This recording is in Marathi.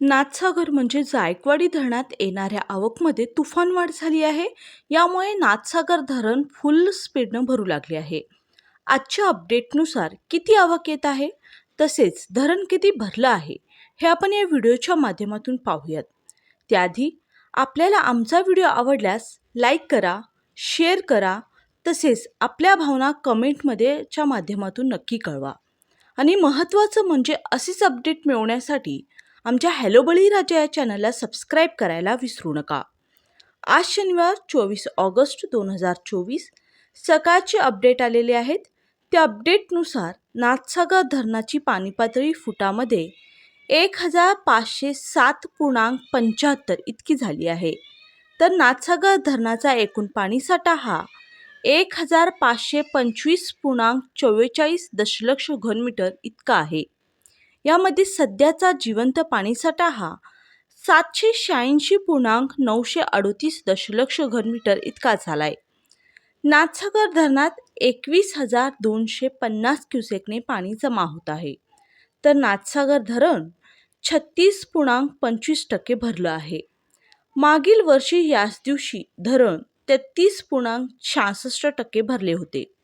नाथसागर म्हणजे जायकवाडी धरणात येणाऱ्या आवकमध्ये तुफान वाढ झाली आहे. यामुळे नाथसागर धरण फुल स्पीडनं भरू लागले आहे. आजच्या अपडेटनुसार किती आवक येत आहे? तसेच धरण किती भरलं आहे? हे आपण या व्हिडिओच्या माध्यमातून पाहूयात. त्याआधी आपल्याला आमचा व्हिडिओ आवडल्यास लाईक करा शेअर करा तसेच आपल्या भावना कमेंटमध्येच्या माध्यमातून नक्की कळवा. आणि महत्त्वाचं म्हणजे असेच अपडेट मिळवण्यासाठी आमच्या हॅलो बळीराजा या चॅनलला सबस्क्राईब करायला विसरू नका. आज शनिवार चोवीस ऑगस्ट दोन हजार चोवीस. सकाळचे अपडेट आलेले आहेत. त्या अपडेटनुसार नाथसागर धरणाची पाणी पातळी फुटामध्ये एक हजार पाचशे सात पूर्णांक पंच्याहत्तर इतकी झाली आहे. तर नाथसागर धरणाचा एकूण पाणीसाठा हा एक हजार पाचशे पंचवीस पूर्णांक चव्वेचाळीस दशलक्ष घनमीटर इतका आहे. यामध्ये सध्याचा जिवंत पाणीसाठा हा सातशे शहाऐंशी पूर्णांक नऊशे अडोतीस दशलक्ष घनमीटर इतका झाला आहे नाथसागर धरणात एकवीस हजार दोनशे पन्नास क्युसेकने पाणी जमा होत आहे. तर नाथसागर धरण छत्तीस पूर्णांक पंचवीस टक्के भरलं आहे. मागील वर्षी याच दिवशी धरण तेहतीस पूर्णांक शहासष्ट टक्के भरले होते.